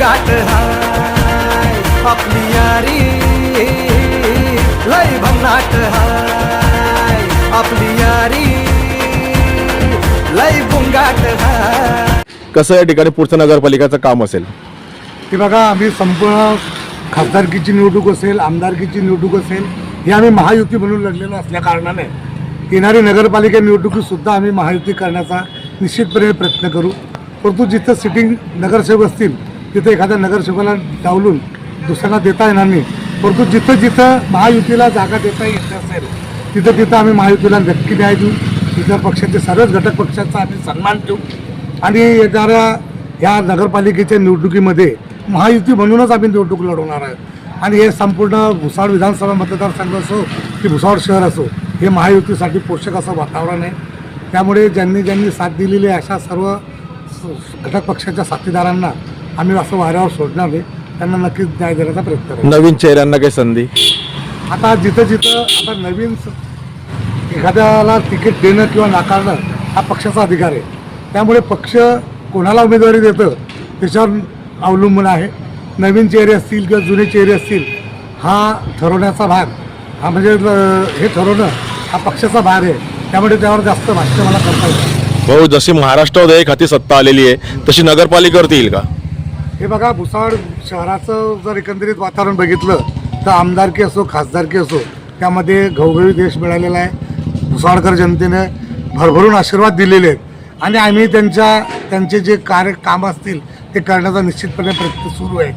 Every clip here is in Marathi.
बुंगाट हाय आपली यारी लई भन्नाट हाय आपली यारी लई बुंगाट हाय। कसं या ठिकाणी पुढचं नगरपालिकाचं काम असेल? ते बघा आम्ही संपूर्ण खासदारकीची निवडणूक असेल आमदारकीची निवडणूक असेल ही आम्ही महायुती म्हणून लढलेलो असल्या कारणाने येणारी नगरपालिका निवडणुकीत सुद्धा आम्ही महायुती करण्याचा निश्चितपणे प्रयत्न करू. परंतु जिथं सिटिंग नगरसेवक असतील तिथं एखाद्या नगरसेवकाला डावलून दुसऱ्यांना देता येणार नाही. परंतु जिथं जिथं महायुतीला जागा देता येत असेल तिथं तिथं आम्ही महायुतीला नक्की न्याय देऊ. तिथं पक्षाचे सर्वच घटक पक्षाचा आम्ही सन्मान ठेवू. आणि येणाऱ्या ह्या नगरपालिकेच्या निवडणुकीमध्ये महायुती म्हणूनच आम्ही निवडणूक लढवणार आहोत. आणि हे संपूर्ण भुसावळ विधानसभा मतदारसंघ असो की भुसावळ शहर असो हे महायुतीसाठी पोषक असं वातावरण आहे. त्यामुळे ज्यांनी ज्यांनी साथ दिलेली आहे अशा सर्व स- घटक पक्षाच्या साथीदारांना आम्ही असं वाऱ्यावर सोडणार नाही. त्यांना नक्कीच न्याय देण्याचा प्रयत्न करू. नवीन चेहऱ्यांना काही संधी? आता जिथं जिथं आता नवीन स- एखाद्याला तिकीट देणं किंवा नाकारणं हा पक्षाचा अधिकार आहे. त्यामुळे पक्ष कोणाला उमेदवारी देतं त्याच्यावर अवलंबून आहे. नवीन चेहरे असतील किंवा जुने चेहरे असतील हा ठरवण्याचा भाग हा म्हणजे हे ठरवणं हा पक्षाचा भाग आहे. त्यामुळे त्यावर जास्त भाष्य मला करता येतं भाऊ जशी महाराष्ट्रात एक हाती सत्ता आलेली आहे तशी नगरपालिकेवरती येईल का? हे बघा भुसावळ शहराचं जर एकंदरीत वातावरण बघितलं तर आमदारकी असो खासदारकी असो त्यामध्ये घवघवी देश मिळालेला आहे. भुसावळकर जनतेने भरभरून आशीर्वाद दिलेले आहेत. आणि आम्ही त्यांच्या त्यांचे जे कार्य काम असतील ते करण्याचा निश्चितपणे प्रयत्न सुरू आहे.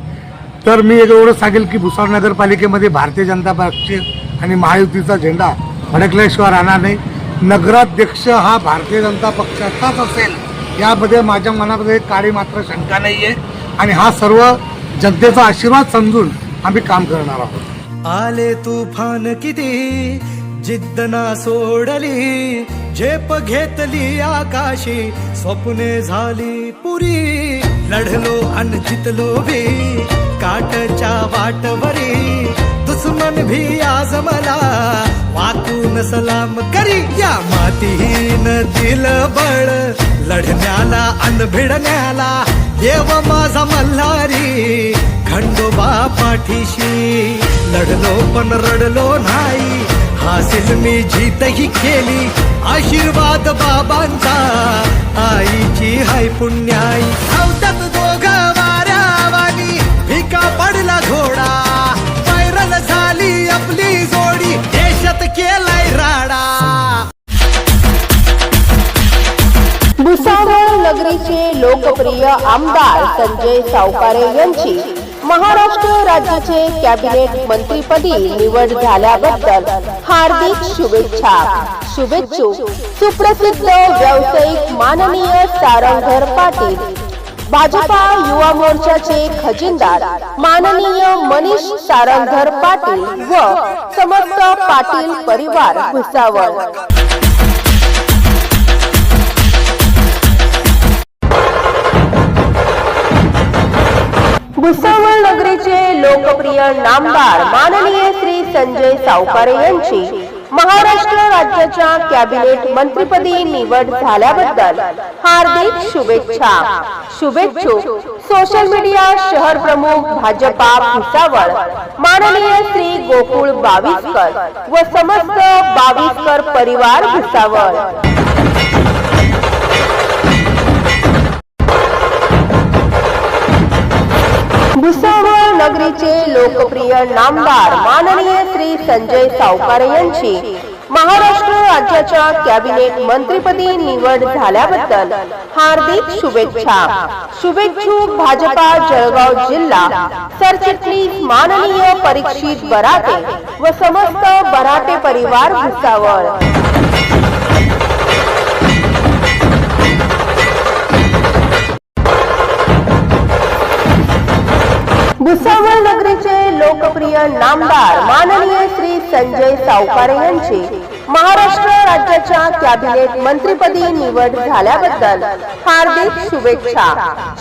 तर मी एवढं सांगेल की भुसावळ नगरपालिकेमध्ये भारतीय जनता पक्षी आणि महायुतीचा झेंडा फडकल्याशिवाय राहणार नाही. नगराध्यक्ष हा भारतीय जनता पक्षाचाच असेल यामध्ये माझ्या मनामध्ये काळी मात्र शंका नाही आहे आणि हा सर्व जनतेचा आशीर्वाद समजून आम्ही काम करणार आहोत. आले तुफान किती? जिद्द ना सोडली झेप घेतली आकाशी स्वप्ने झाली पुरी. लढलो अन जितलो भी काटच्या वाटवरी. दुश्मन भी आज मला वाकून सलाम करी. या मातीहीन दिल बळ लढण्याला अन भिडण्याला देव माझा मल्हारी खंडोबा पाठीशी. लढलो पण रडलो नाही हासिल मी जीतही केली. आशीर्वाद बाबांचा आईची हाय पुण्याई. धावतात दोघ वाऱ्यावानी भिका पडला घोडा. व्हायरल झाली आपली जोडी देशात केलाय राडा. भुसावळ नगरीचे लोकप्रिय आमदार संजय सावकारे यांची महाराष्ट्र राज्याचे कॅबिनेट मंत्रीपदी निवड झाल्याबद्दल हार्दिक शुभेच्छा. शुभेच्छुक सुप्रसिद्ध व्यावसायिक माननीय सारंगधर पाटील. भाजपा युवा मोर्चाचे खजिनदार माननीय मनीष सारंगधर पाटील व समस्त पाटील परिवार भुसावळ. भुसावळ नगरीचे लोकप्रिय नामदार माननीय श्री संजय सावकारे यांची महाराष्ट्र राज्याच्या कॅबिनेट मंत्रीपदी निवड झाल्याबद्दल हार्दिक शुभेच्छा. शुभेच्छुक सोशल मीडिया शहर प्रमुख भाजपा भुसावळ माननीय श्री गोकुळ बावीसकर व समस्त बावीसकर परिवार भुसावळ. भुसावळ नगरीचे लोकप्रिय नामदार माननीय श्री संजय सावकारे यांची महाराष्ट्र राज्याच्या कॅबिनेट मंत्रीपदी निवड झाल्याबद्दल हार्दिक शुभेच्छा. शुभेच्छुक भाजपा जळगाव जिल्हा सरचिटणीस माननीय परीक्षित बराटे व समस्त बराटे परिवार भुसावळ. भुसावळ नगरीचे लोकप्रिय नामदार माननीय श्री संजय सावकारे यांची महाराष्ट्र राज्याच्या कॅबिनेट मंत्रीपदी निवड झाल्याबद्दल हार्दिक शुभेच्छा.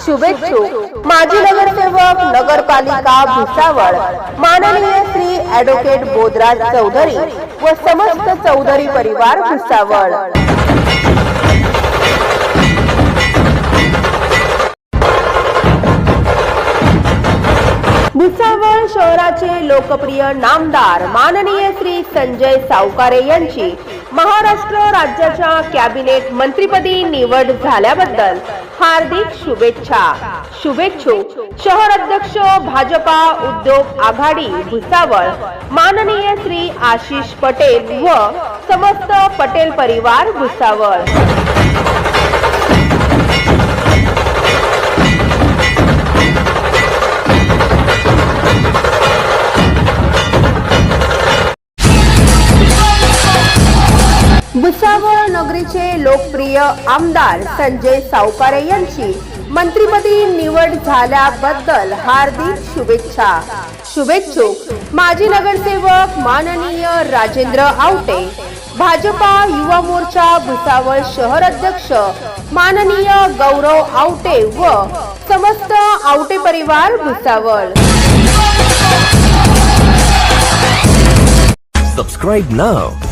शुभेच्छुक माजी नगरसेवक नगरपालिका भुसावळ माननीय श्री ऍडव्होकेट बोधराज चौधरी व समस्त चौधरी परिवार भुसावळ. भुसावळ शहराचे लोकप्रिय नामदार माननीय श्री संजय सावकारे यांची महाराष्ट्र राज्याच्या कॅबिनेट मंत्रीपदी निवड झाल्याबद्दल हार्दिक शुभेच्छा. शुभेच्छुक शहर अध्यक्ष भाजपा उद्योग आघाडी भुसावळ. माननीय श्री आशिष पटेल व समस्त पटेल परिवार भुसावळ. भुसावळ नगरीचे लोकप्रिय आमदार संजय सावकारे यांची मंत्रीपदी निवड झाल्याबद्दल हार्दिक शुभेच्छा. शुभेच्छुक माजी नगरसेवक माननीय राजेंद्र आवटे भाजपा युवा मोर्चा भुसावळ शहर अध्यक्ष माननीय गौरव आवटे व समस्त आवटे परिवार Bhusawal. Subscribe now